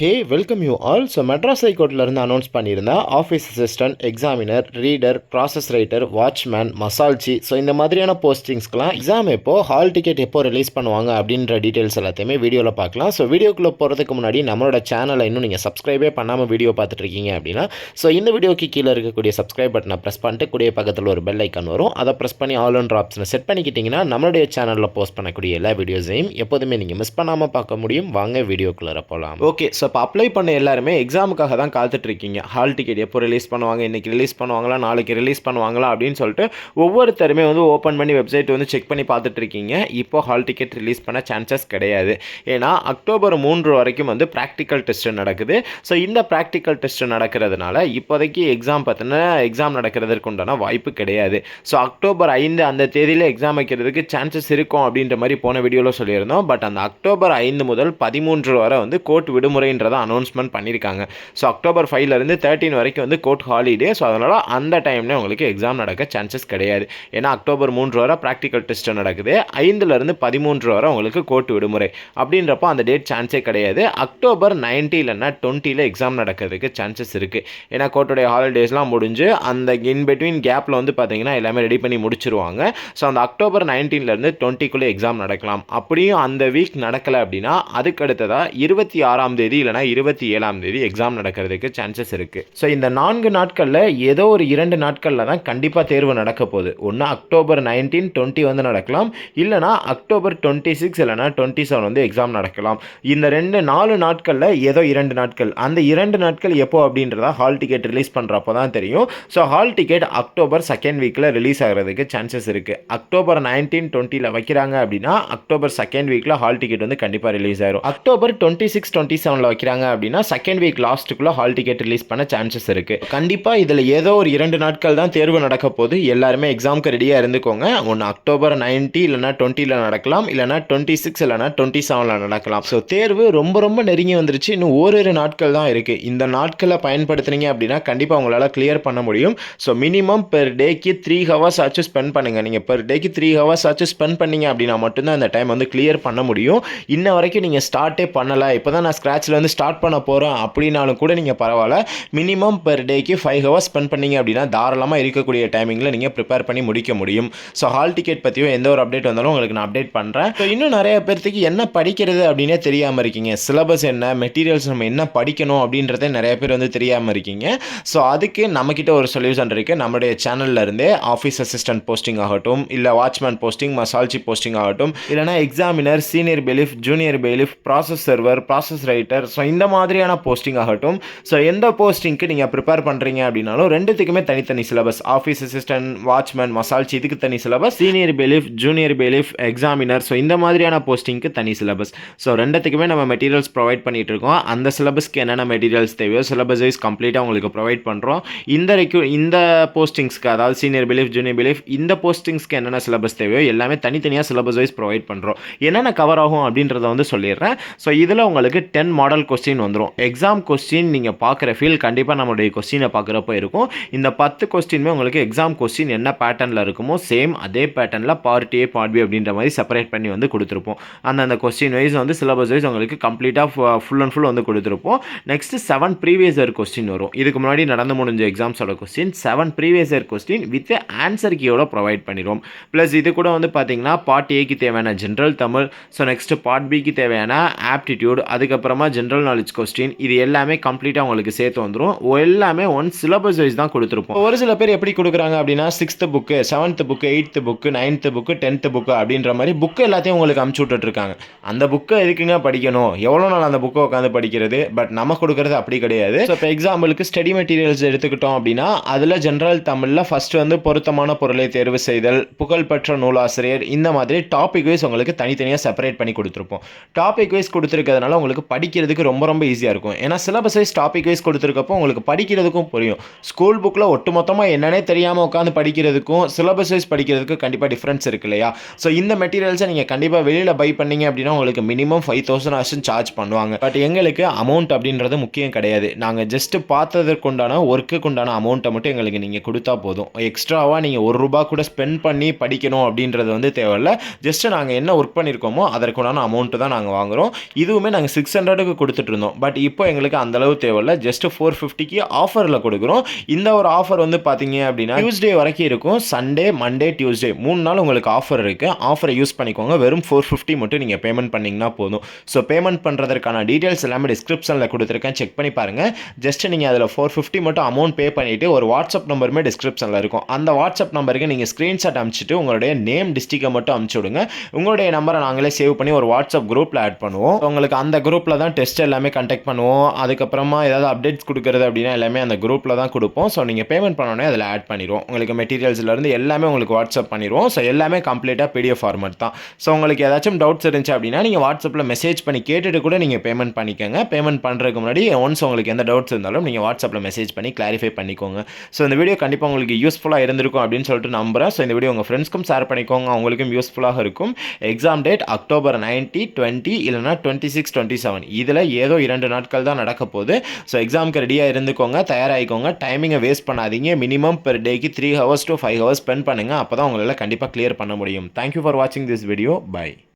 Hey welcome you all so Madras ஹைகோர்ட்லேருந்து announce பண்ணியிருந்த office assistant examiner reader process writer watchman masalchi so இந்த மாதிரியான போஸ்டிங்ஸ்க்கெலாம் exam எப்போ hall ticket எப்போ release பண்ணுவாங்க அப்படின்ற டீட்டெயில்ஸ் எல்லாத்தையுமே வீடியோவில் பார்க்கலாம். ஸோ வீடியோக்குள்ளே போகிறதுக்கு முன்னாடி நம்மளோட சேனலை இன்னும் நீங்கள் சப்ஸ்கிரைபே பண்ணாமல் வீடியோ பார்த்துட்டு இருக்கீங்க அப்படின்னா ஸோ இந்த வீடியோக்கு கீழே இருக்கக்கூடிய சப்ஸ்கிரைப் பட்டனை ப்ரெஸ் பண்ணிட்டு கூடிய பக்கத்தில் ஒரு பெல் ஐக்கான் வரும். அதை ப்ரெஸ் பண்ணி ஆல் ஒன்ற ஆப்ஷனை செட் பண்ணிக்கிட்டிங்கன்னா நம்மளுடைய சேனலில் போஸ்ட் பண்ணக்கூடிய எல்லா வீடியோஸையும் எப்போதுமே நீங்கள் மிஸ் பண்ணாமல் பார்க்க முடியும். வாங்க வீடியோக்குள்ளே போகலாம் ஓகே ஸோ இப்போ அப்ளை பண்ண எல்லாருமே எக்ஸாமுக்காக தான் காத்துட்டு இருக்கீங்க ஹால் டிக்கெட் எப்போ ரிலீஸ் பண்ணுவாங்க இன்றைக்கி ரிலீஸ் பண்ணுவாங்களா நாளைக்கு ரிலீஸ் பண்ணுவாங்களா அப்படின்னு சொல்லிட்டு ஒவ்வொருத்தருமே வந்து ஓப்பன் பண்ணி வெப்சைட் வந்து செக் பண்ணி பார்த்துட்டு இருக்கீங்க இப்போ ஹால் டிக்கெட் ரிலீஸ் பண்ண சான்சஸ் கிடையாது. ஏன்னா அக்டோபர் மூன்று வரைக்கும் வந்து ப்ராக்டிக்கல் டெஸ்ட் நடக்குது. ஸோ இந்த ப்ராக்டிக்கல் டெஸ்ட் நடக்கிறதுனால இப்போதைக்கு எக்ஸாம் பார்த்தினா எக்ஸாம் நடக்கிறதுக்கு உண்டான வாய்ப்பு கிடையாது. ஸோ அக்டோபர் ஐந்து அந்த தேதியில் எக்ஸாம் வைக்கிறதுக்கு சான்சஸ் இருக்கும் அப்படின்ற மாதிரி போன வீடியோவில் சொல்லியிருந்தோம். பட் அந்த அக்டோபர் ஐந்து முதல் பதிமூன்று வரை வந்து கோர்ட் அப்படின்றத அனௌன்ஸ்மெண்ட் பண்ணியிருக்காங்க. ஸோ அக்டோபர் ஃபைவ்லேருந்து தேர்ட்டின் வரைக்கும் வந்து கோர்ட் ஹாலிடே ஸோ அதனால் அந்த டைம்லேயே உங்களுக்கு எக்ஸாம் நடக்க சான்சஸ் கிடையாது. ஏன்னா அக்டோபர் மூன்று வரை ப்ராக்டிக்கல் டெஸ்ட் நடக்குது. ஐந்துலேருந்து பதிமூன்று வரை உங்களுக்கு கோர்ட் விடுமுறை. அப்படின்றப்போ அந்த டேட் சான்ஸே கிடையாது. அக்டோபர் நைன்டி இல்லைன்னா டுவெண்ட்டியில் எக்ஸாம் நடக்கிறதுக்கு சான்சஸ் இருக்குது ஏன்னா கோர்ட்டுடைய ஹாலிடேஸ்லாம் முடிஞ்சு அந்த இன் பிட்வீன் கேப்பில் வந்து பார்த்தீங்கன்னா எல்லாமே ரெடி பண்ணி முடிச்சிருவாங்க. ஸோ அந்த அக்டோபர் நைன்டீன்லேருந்து டுவெண்ட்டிக்குள்ளே எக்ஸாம் நடக்கலாம். அப்படியும் அந்த வீக் நடக்கலை அப்படின்னா அதுக்கு அடுத்ததாக இருபத்தி ஆறாம் தேதி இல்லைனா இருபத்தி ஏழாம் தேதி எக்ஸாம் நடக்கிறதுக்கு சான்சஸ் இருக்குது ஸோ இந்த நான்கு நாட்களில் ஏதோ ஒரு இரண்டு நாட்களில் தான் கண்டிப்பாக தேர்வு நடக்க போகுது. ஒன்று அக்டோபர் நைன்டீன் டுவெண்ட்டி வந்து நடக்கலாம். இல்லைனா அக்டோபர் டுவெண்ட்டி சிக்ஸ் இல்லைனா டுவெண்ட்டி செவன் வந்து எக்ஸாம் நடக்கலாம். இந்த ரெண்டு நாலு நாட்களில் ஏதோ இரண்டு நாட்கள். அந்த இரண்டு நாட்கள் எப்போ அப்படின்றதா ஹால் டிக்கெட் ரிலீஸ் பண்ணுறப்போ தான் தெரியும். So hall ticket October second வீக்கில் ரிலீஸ் ஆகிறதுக்கு சான்சஸ் இருக்குது அக்டோபர் நைன்டீன் டுவெண்ட்டியில் வைக்கிறாங்க அப்படின்னா அக்டோபர் செகண்ட் வீக்கில் ஹால் டிக்கெட் வந்து கண்டிப்பாக ரிலீஸ் ஆயிரும். அக்டோபர் டுவெண்ட்டி சிக்ஸ் டுவெண்ட்டி செவனில் வைக்கிறாங்க அப்படின்னா செகண்ட் வீக் லாஸ்ட்டுக்குள்ளே ஹால் டிக்கெட் ரிலீஸ் பண்ண சான்சஸ் இருக்குது கண்டிப்பாக இதில் ஏதோ ஒரு இரண்டு நாட்கள் தான் தேர்வு நடக்க போது எல்லாருமே எக்ஸாமுக்கு ரெடியாக இருந்துக்கோங்க. ஒன்று அக்டோபர் நைன்ட்டி இல்லைனா டுவெண்ட்டியில் நடக்கலாம். இல்லைனா டுவெண்ட்டி சிக்ஸ் இல்லைனா டுவெண்ட்டி செவனில் நடக்கலாம். ஸோ தேர்வு ரொம்ப ரொம்ப நெருங்கி வந்துருச்சு. இன்னும் ஓரிரு நாட்கள் தான் இருக்குது இந்த நாட்களை பயன்படுத்துனீங்க அப்படின்னா கண்டிப்பாக உங்களால் கிளியர் பண்ண முடியும். ஸோ மினிமம் பெர் டேக்கு த்ரீ ஹவர்ஸ் ஆச்சும் ஸ்பெண்ட் பண்ணுங்கள் நீங்கள் பெர் டேக்கு த்ரீ ஹவர்ஸ் ஆச்சும் ஸ்பெண்ட் பண்ணீங்க அப்படின்னா மட்டும்தான் அந்த டைம் வந்து கிளியர் பண்ண முடியும். இன்ன வரைக்கும் நீங்கள் ஸ்டார்ட்டே பண்ணலை. இப்போ தான் நான் வந்து வந்து ஸ்டார்ட் பண்ண போகிறோம் அப்படின்னாலும் கூட நீங்கள் பரவாயில்ல. மினிமம் பெர் டேக்கு ஃபைவ் ஹவர்ஸ் ஸ்பெண்ட் பண்ணிங்க அப்படின்னா தாராளமாக இருக்கக்கூடிய டைமிங்கில் நீங்கள் ப்ரிப்பேர் பண்ணி முடிக்க முடியும். ஸோ ஹால் டிக்கெட் பற்றியும் எந்த ஒரு அப்டேட் வந்தாலும் உங்களுக்கு நான் அப்டேட் பண்ணுறேன் ஸோ இன்னும் நிறைய பேர்த்துக்கு என்ன படிக்கிறது அப்படின்னே தெரியாமல் இருக்கீங்க. சிலபஸ் என்ன மெட்டீரியல்ஸ் நம்ம என்ன படிக்கணும் அப்படின்றதே நிறைய பேர் வந்து தெரியாமல் இருக்கீங்க. ஸோ அதுக்கு நம்மக்கிட்ட ஒரு சொல்யூஷன் இருக்குது நம்மளுடைய சேனலில் இருந்தே ஆஃபீஸ் அசிஸ்டன்ட் போஸ்டிங் ஆகட்டும் இல்லை வாட்ச்மேன் போஸ்டிங் மசால்ஜி போஸ்டிங் ஆகட்டும் இல்லைனா examiner senior bailiff junior bailiff process server process writer so இந்த மாதிரியான போஸ்டிங் ஆகட்டும். ஸோ எந்த போஸ்டிங்க்கு நீங்கள் ப்ரிப்பேர் பண்ணுறீங்க அப்படின்னாலும் ரெண்டுத்துக்குமே தனித்தனி syllabus office assistant watchman masalchi இதுக்கு தனி syllabus senior bailiff junior bailiff examiner so இந்த மாதிரியான போஸ்டிங்க்கு தனி சிலபஸ் ஸோ ரெண்டுத்துக்குமே நம்ம மெட்டீரியல்ஸ் ப்ரொவைட் பண்ணிகிட்டு இருக்கோம். அந்த சிலபஸ்க்கு என்னென்ன மெட்டீரியல்ஸ் தேவையோ சிலபஸ் வைஸ் கம்ப்ளீட்டாக உங்களுக்கு ப்ரொவைட் பண்ணுறோம் இந்த ரெக்யூ இந்த போஸ்டிங்ஸ்க்கு அதாவது சீனியர் பிலீஃப் ஜூனியர் பிலீஃப் இந்த போஸ்டிங்ஸ்க்கு என்னென்ன சிலபஸ் தேவையோ எல்லாமே தனித்தனியாக சிலபஸ் வைஸ் ப்ரொவைட் பண்ணுறோம் என்னென்ன கவர் ஆகும் அப்படின்றத வந்து சொல்லிடுறேன். ஸோ இதில் உங்களுக்கு டென் மாடல் கொஸ்டின் வந்துடும் எக்ஸாம் கொஸ்டின் நீங்கள் பார்க்குற ஃபீல் கண்டிப்பாக நம்மளுடைய கொஸ்டினை பார்க்குறப்ப இருக்கும். இந்த பத்து கொஸ்டினுமே உங்களுக்கு எக்ஸாம் கொஸ்டின் என்ன பேட்டர்னில் இருக்குமோ சேம் அதே பேட்டர்னில் பார்ட் ஏ பார்ட் பி அப்படின்ற மாதிரி செப்பரேட் பண்ணி வந்து கொடுத்துருப்போம். அந்தந்த கொஸ்டின் வைஸ் வந்து சிலபஸ் வைஸ் உங்களுக்கு கம்ப்ளீட்டாக ஃபுல் அண்ட் ஃபுல் வந்து கொடுத்துருப்போம். Next seven previous year question வரும். இதுக்கு முன்னாடி நடந்து முடிஞ்ச எக்ஸாம்ஸோட question seven previous year question with answer கீயோட provide பண்ணிடுவோம் ப்ளஸ் இது கூட வந்து பார்த்தீங்கன்னா பார்ட் ஏக்கு தேவையான general Tamil so next part பிக்கு தேவையான ஆப்டிடியூட் அதுக்கப்புறமா ஜென்ரல் ஜென்ரல் நாலேஜ் கொஸ்டின் இது எல்லாமே கம்ப்ளீட்டாக உங்களுக்கு சேர்த்து வந்துடும் எல்லாமே ஒன் சிலபஸ் வைஸ் தான் கொடுத்துருப்போம். ஒரு சில பேர் எப்படி கொடுக்குறாங்க அப்படின்னா sixth book seventh book eighth book ninth book tenth book அப்படின்ற மாதிரி புக்கு எல்லாத்தையும் உங்களுக்கு அமுச்சு விட்டுட்ருக்காங்க அந்த புக்கை எதுக்குங்க படிக்கணும்? எவ்வளோ நாள் அந்த புக்கை உட்காந்து படிக்கிறது? பட் நம்ம கொடுக்குறது அப்படி கிடையாது. ஸோ இப்போ எக்ஸாம்பிளுக்கு ஸ்டடி மெட்டீரியல்ஸ் எடுத்துக்கிட்டோம் அப்படின்னா அதில் ஜென்ரல் தமிழில் ஃபஸ்ட்டு வந்து பொருத்தமான பொருளை தேர்வு செய்தல் புகழ்பெற்ற நூலாசிரியர் இந்த மாதிரி டாபிக் வைஸ் உங்களுக்கு தனித்தனியாக செப்பரேட் பண்ணி கொடுத்துருப்போம். டாபிக் வைஸ் கொடுத்துருக்கிறதுனால உங்களுக்கு படிக்கிறதுக்கு ரொம்ப ரொம்ப ஈஸியாக இருக்கும். ஏன்னா சிலபஸ் வைஸ் டாபிக் வைஸ் கொடுத்துருக்கப்போ உங்களுக்கு படிக்கிறதுக்கும் புரியும். ஸ்கூல் புக்கில் ஒட்டுமொத்தமாக என்னன்னே தெரியாமல் உட்காந்து படிக்கிறதுக்கும் சிலபஸ் வைஸ் படிக்கிறதுக்கும் கண்டிப்பாக டிஃப்ரென்ஸ் இருக்கு இல்லையா? ஸோ இந்த மெட்டீரியல்ஸை நீங்கள் கண்டிப்பாக வெளியில் பை பண்ணீங்க அப்படின்னா உங்களுக்கு மினிமம் ஃபைவ் தௌசண்ட் ஆச்சும் சார்ஜ் பண்ணுவாங்க. பட் எங்களுக்கு அமௌண்ட் அப்படின்றது முக்கியம் கிடையாது. நாங்கள் ஜஸ்ட்டு பார்த்ததற்குண்டான ஒர்க்குக்குண்டான அமௌண்ட்டை மட்டும் எங்களுக்கு நீங்கள் கொடுத்தா போதும். எக்ஸ்ட்ராவாக நீங்கள் ஒரு ரூபா கூட ஸ்பெண்ட் பண்ணி படிக்கணும் அப்படின்றது வந்து தேவையில்ல. ஜஸ்ட்டு நாங்கள் என்ன ஒர்க் பண்ணியிருக்கோமோ அதற்குண்டான அமௌண்ட்டு தான் நாங்கள் வாங்குகிறோம் இதுவுமே நாங்கள் சிக்ஸ் ஹண்ட்ரடுக்கு கொடுத்துட்ருந்தோம். பட் இப்போ எங்களுக்கு அந்த அளவு தேவையில்ல. ஜஸ்ட் ஃபோர் ஃபிஃப்டிக்கு ஆஃபரில் கொடுக்குறோம். இந்த ஒரு ஆஃபர் வந்து பார்த்தீங்க அப்படின்னா டியூஸ்டே வரைக்கும் இருக்கும். சண்டே மண்டே டியூஸ்டே மூணு நாள் உங்களுக்கு ஆஃபர் இருக்குது ஆஃபரை யூஸ் பண்ணிக்கோங்க. வெறும் ஃபோர் ஃபிஃப்டி மட்டும் நீங்கள் பேமெண்ட் பண்ணிங்கன்னா போதும். ஸோ பேமெண்ட் பண்ணுறதுக்கான டீட்டெயில்ஸ் எல்லாமே டிஸ்கிரிப்ஷனில் கொடுத்துருக்கேன். செக் பண்ணி பாருங்கள் ஜஸ்ட் நீங்கள் அதில் ஃபோர் ஃபிஃப்டி மட்டும் அமௌண்ட் பே பண்ணிவிட்டு ஒரு வாட்ஸ்அப் நம்பருமே டிஸ்கிரிப்ஷனில் இருக்கும். அந்த வாட்ஸ்அப் நம்பருக்கு நீங்கள் ஸ்க்ரீன்ஷாட் அனுப்பிச்சிட்டு உங்களுடைய நேம் டிஸ்ட்ரிக்டை மட்டும் அனுப்பிச்சி விடுங்க. உங்களுடைய நம்பரை நாங்களே சேவ் பண்ணி ஒரு வாட்ஸ்அப் குரூப்பில் ஆட் பண்ணுவோம். உங்களுக்கு அந்த குரூப்பில் தான் டெஸ்ட் எல்லாமே கண்டக்ட் பண்ணுவோம். அதுக்கப்புறமா ஏதாவது அப்டேட்ஸ் கொடுக்குறது அப்படின்னா எல்லாமே அந்த குரூப்பில் தான் கொடுப்போம். ஸோ நீங்கள் பேமெண்ட் பண்ணோன்னே அதில் ஆட் பண்ணிடுவோம். உங்களுக்கு மெட்டீரியல்ஸ்லேருந்து எல்லாமே உங்களுக்கு வாட்ஸ்அப் பண்ணிடுவோம். ஸோ எல்லாமே கம்ப்ளீட்டாக பிடிஎஃப் ஃபார்மட் தான். ஸோ உங்களுக்கு ஏதாச்சும் டவுட்ஸ் இருந்துச்சு அப்படின்னா நீங்கள் வாட்ஸ்அப்பில் மெசேஜ் பண்ணி கேட்டுட்டு கூட நீங்கள் பேமெண்ட் பண்ணிக்கோங்க. பேமெண்ட் பண்ணுறதுக்கு முன்னாடி ஒன்ஸ் உங்களுக்கு எந்த டவுட்ஸ் இருந்தாலும் நீங்கள் வாட்ஸ்அப்பில் மெசேஜ் பண்ணி கிளாரிஃபை பண்ணிக்கோங்க. ஸோ இந்த வீடியோ கண்டிப்பாக உங்களுக்கு யூஸ்ஃபுல்லாக இருந்திருக்கும் அப்படின்னு சொல்லிட்டு நம்புகிறேன் ஸோ இந்த வீடியோ உங்கள் ஃப்ரெண்ட்ஸ்க்கும் ஷேர் பண்ணிக்கோங்க. அவங்களுக்கும் யூஸ்ஃபுல்லாக இருக்கும். Exam date October ninety twenty இல்லைனா டுவெண்ட்டி சிக்ஸ் டுவெண்ட்டி செவன் இதில் ஏதோ இரண்டு நாட்கள் தான் நடக்க போகுது. ஸோ எக்ஸாமுக்கு ரெடியாக இருந்துக்கோங்க தயாராகிக்கோங்க. டைமிங்கை வேஸ்ட் பண்ணாதீங்க. Minimum per take three hours to five hours spend பண்ணுங்கள் அப்போ தான் உங்களால் கண்டிப்பாக கிளியர் பண்ண முடியும். தேங்க்யூ ஃபார் வாட்சிங் திஸ் வீடியோ பை